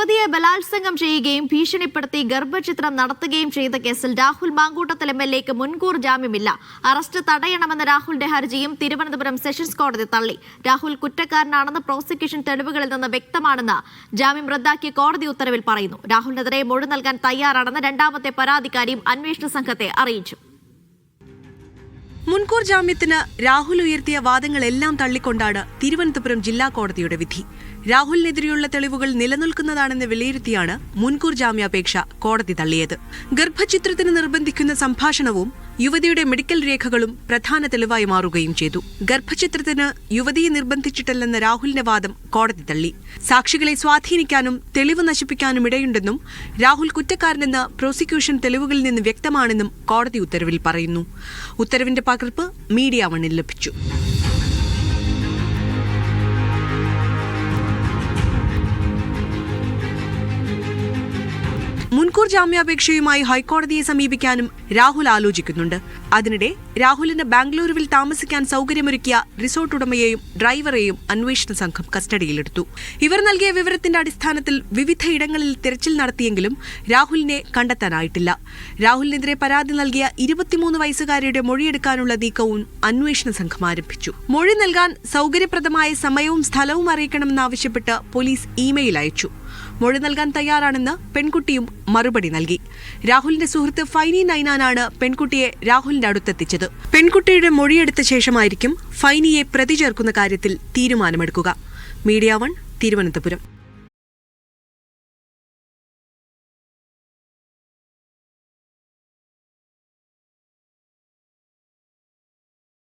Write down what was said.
യുവതിയെ ബലാത്സംഗം ചെയ്യുകയും ഭീഷണിപ്പെടുത്തി ഗർഭചിത്രം നടത്തുകയും ചെയ്ത കേസിൽ രാഹുൽ മാങ്കൂട്ടത്തിൽ എം എൽ എക്ക് മുൻകൂർ ജാമ്യമില്ല. അറസ്റ്റ് തടയണമെന്ന രാഹുലിന്റെ ഹർജിയും തിരുവനന്തപുരം സെഷൻസ് കോടതി തള്ളി. രാഹുൽ കുറ്റക്കാരനാണെന്ന് പ്രോസിക്യൂഷൻ തെളിവുകളിൽ നിന്ന് വ്യക്തമാണെന്ന് ജാമ്യം റദ്ദാക്കിയ കോടതി ഉത്തരവിൽ പറയുന്നു. രാഹുലിനെതിരെ മൊഴി നൽകാൻ തയ്യാറാണെന്ന് രണ്ടാമത്തെ പരാതിക്കാരിയും അന്വേഷണ സംഘത്തെ അറിയിച്ചു. മുൻകൂർ ജാമ്യത്തിന് രാഹുൽ ഉയർത്തിയ വാദങ്ങളെല്ലാം തള്ളിക്കൊണ്ടാണ് തിരുവനന്തപുരം ജില്ലാ കോടതിയുടെ വിധി. രാഹുലിനെതിരെയുള്ള തെളിവുകൾ നിലനിൽക്കുന്നതാണെന്ന് വിലയിരുത്തിയാണ് മുൻകൂർ ജാമ്യാപേക്ഷ കോടതി തള്ളിയത്. ഗർഭചിത്രത്തിന് നിർബന്ധിക്കുന്ന സംഭാഷണവും യുവതിയുടെ മെഡിക്കൽ രേഖകളും പ്രധാന തെളിവായി മാറുകയും ചെയ്തു. ഗർഭചിത്രത്തിന് യുവതിയെ നിർബന്ധിച്ചിട്ടില്ലെന്ന രാഹുലിന്റെ വാദം കോടതി തള്ളി. സാക്ഷികളെ സ്വാധീനിക്കാനും തെളിവ് നശിപ്പിക്കാനും ഇടയുണ്ടെന്നും രാഹുൽ കുറ്റക്കാരനെന്ന് പ്രോസിക്യൂഷൻ തെളിവുകളിൽ നിന്ന് വ്യക്തമാണെന്നും കോടതി ഉത്തരവിൽ പറയുന്നു. ഉത്തരവിന്റെ പകർപ്പ് മീഡിയ വണ്ണിൽ ലഭിച്ചു. മുൻകൂർ ജാമ്യാപേക്ഷയുമായി ഹൈക്കോടതിയെ സമീപിക്കാനും രാഹുൽ ആലോചിക്കുന്നുണ്ട്. അതിനിടെ രാഹുലിന് ബാംഗ്ലൂരുവിൽ താമസിക്കാൻ സൗകര്യമൊരുക്കിയ റിസോർട്ട് ഉടമയെയും ഡ്രൈവറെയും അന്വേഷണ സംഘം കസ്റ്റഡിയിലെടുത്തു. ഇവർ നൽകിയ വിവരത്തിന്റെ അടിസ്ഥാനത്തിൽ വിവിധ ഇടങ്ങളിൽ തിരച്ചിൽ നടത്തിയെങ്കിലും രാഹുലിനെ കണ്ടെത്താനായിട്ടില്ല. രാഹുലിനെതിരെ പരാതി നൽകിയ ഇരുപത്തിമൂന്ന് വയസ്സുകാരിയുടെ മൊഴിയെടുക്കാനുള്ള നീക്കവും അന്വേഷണ സംഘം ആരംഭിച്ചു. മൊഴി നൽകാൻ സൗകര്യപ്രദമായ സമയവും സ്ഥലവും അറിയിക്കണമെന്നാവശ്യപ്പെട്ട് പോലീസ് ഇമെയിൽ അയച്ചു. മൊഴി നൽകാൻ തയ്യാറാണെന്ന് പെൺകുട്ടിയും മറുപടി നൽകി. രാഹുലിന്റെ സുഹൃത്ത് ഫൈനി നൈനാനാണ് പെൺകുട്ടിയെ രാഹുലിന്റെ അടുത്തെത്തിച്ചത്. പെൺകുട്ടിയുടെ മൊഴിയെടുത്ത ശേഷമായിരിക്കും ഫൈനിയെ പ്രതി കാര്യത്തിൽ തീരുമാനമെടുക്കുക. Media one Thiruvananthapuram.